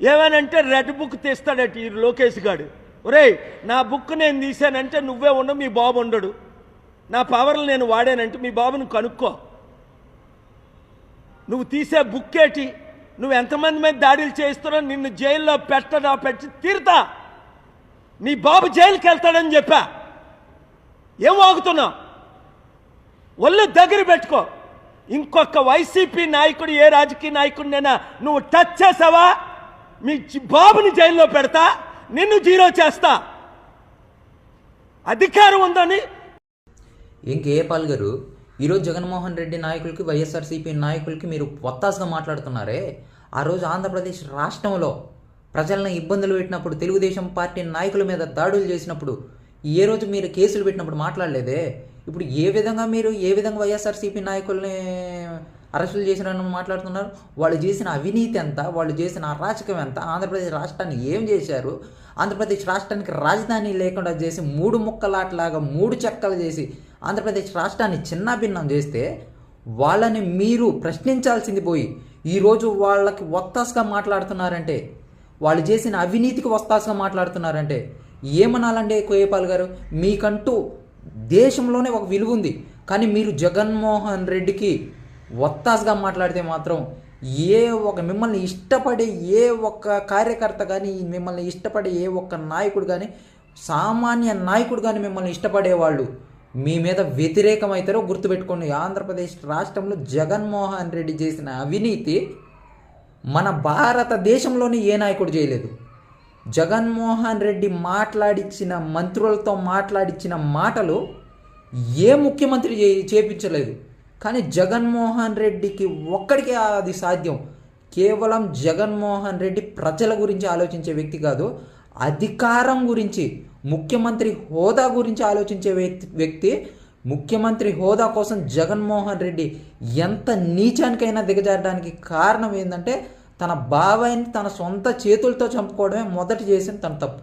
ఏమనంటే red book తీస్తాడట ఈ లోకేష్ గాడు? ఒరేయ్ నా బుక్ నేను తీశానంటే నువ్వే ఉండవు మీ బాబు ఉండడు. నా పవర్లు నేను వాడానంటే మీ బాబుని కనుక్కో. నువ్వు తీసే బుక్ ఏటి నువ్వు ఎంతమంది మీద దాడులు చేస్తున్నావు నిన్ను జైల్లో పెట్టడా పెట్టి తీరుతా. నీ బాబు జైలుకి వెళ్తాడని చెప్పా. ఏం వాగుతున్నావు? ఒళ్ళు దగ్గర పెట్టుకో. ఇంకొక వైసీపీ నాయకుడు ఏ రాజకీయ నాయకుడినైనా నువ్వు టచ్ చేసావా? మీ బాబుని జైల్లో పెడతా నిన్ను జీరో చేస్తా. అధికారం ఉందని ఇంకే పాల్ గారు? ఈరోజు జగన్మోహన్ రెడ్డి నాయకులకి వైఎస్ఆర్సీపీ నాయకులకి మీరు పొత్తాసుగా మాట్లాడుతున్నారే? ఆ రోజు ఆంధ్రప్రదేశ్ రాష్ట్రంలో ప్రజలను ఇబ్బందులు పెట్టినప్పుడు తెలుగుదేశం పార్టీ నాయకుల మీద దాడులు చేసినప్పుడు ఏ రోజు మీరు కేసులు పెట్టినప్పుడు మాట్లాడలేదే? ఇప్పుడు ఏ విధంగా మీరు ఏ విధంగా వైఎస్ఆర్సీపీ నాయకుల్ని అరెస్టులు చేసినారని మాట్లాడుతున్నారు. వాళ్ళు చేసిన అవినీతి ఎంత? వాళ్ళు చేసిన అరాచకం ఎంత? ఆంధ్రప్రదేశ్ రాష్ట్రాన్ని ఏం చేశారు? ఆంధ్రప్రదేశ్ రాష్ట్రానికి రాజధాని లేకుండా చేసి మూడు ముక్కలాట్లాగా మూడు చెక్కలు చేసి ఆంధ్రప్రదేశ్ రాష్ట్రాన్ని చిన్నాభిన్నం చేస్తే వాళ్ళని మీరు ప్రశ్నించాల్సింది పోయి ఈరోజు వాళ్ళకి ఒత్తాసుగా మాట్లాడుతున్నారంటే వాళ్ళు చేసిన అవినీతికి వస్తాసుగా మాట్లాడుతున్నారంటే ఏమనాలండి కోయపాల్ గారు? మీకంటూ దేశంలోనే ఒక విలువ ఉంది. కానీ మీరు జగన్మోహన్ రెడ్డికి ఒత్తాస్గా మాట్లాడితే మాత్రం ఏ ఒక మిమ్మల్ని ఇష్టపడే ఏ ఒక్క కార్యకర్త కానీ మిమ్మల్ని ఇష్టపడే ఏ ఒక్క నాయకుడు కానీ సామాన్య నాయకుడు కానీ మిమ్మల్ని ఇష్టపడేవాళ్ళు మీ మీద వ్యతిరేకమవుతారో గుర్తుపెట్టుకోండి. ఆంధ్రప్రదేశ్ రాష్ట్రంలో జగన్మోహన్ రెడ్డి చేసిన అవినీతి మన భారతదేశంలోని ఏ నాయకుడు చేయలేదు. జగన్మోహన్ రెడ్డి మాట్లాడిచ్చిన మంత్రులతో మాట్లాడిచ్చిన మాటలు ఏ ముఖ్యమంత్రి చేపించలేదు. కానీ జగన్మోహన్ రెడ్డికి ఒక్కడికే అది సాధ్యం. కేవలం జగన్మోహన్ రెడ్డి ప్రజల గురించి ఆలోచించే వ్యక్తి కాదు అధికారం గురించి ముఖ్యమంత్రి హోదా గురించి ఆలోచించే వ్యక్తి వ్యక్తి ముఖ్యమంత్రి హోదా కోసం జగన్మోహన్ రెడ్డి ఎంత నీచానికైనా దిగజారడానికి కారణం ఏంటంటే తన బాబాయిని తన సొంత చేతులతో చంపుకోవడమే మొదటి చేసిన తన తప్పు.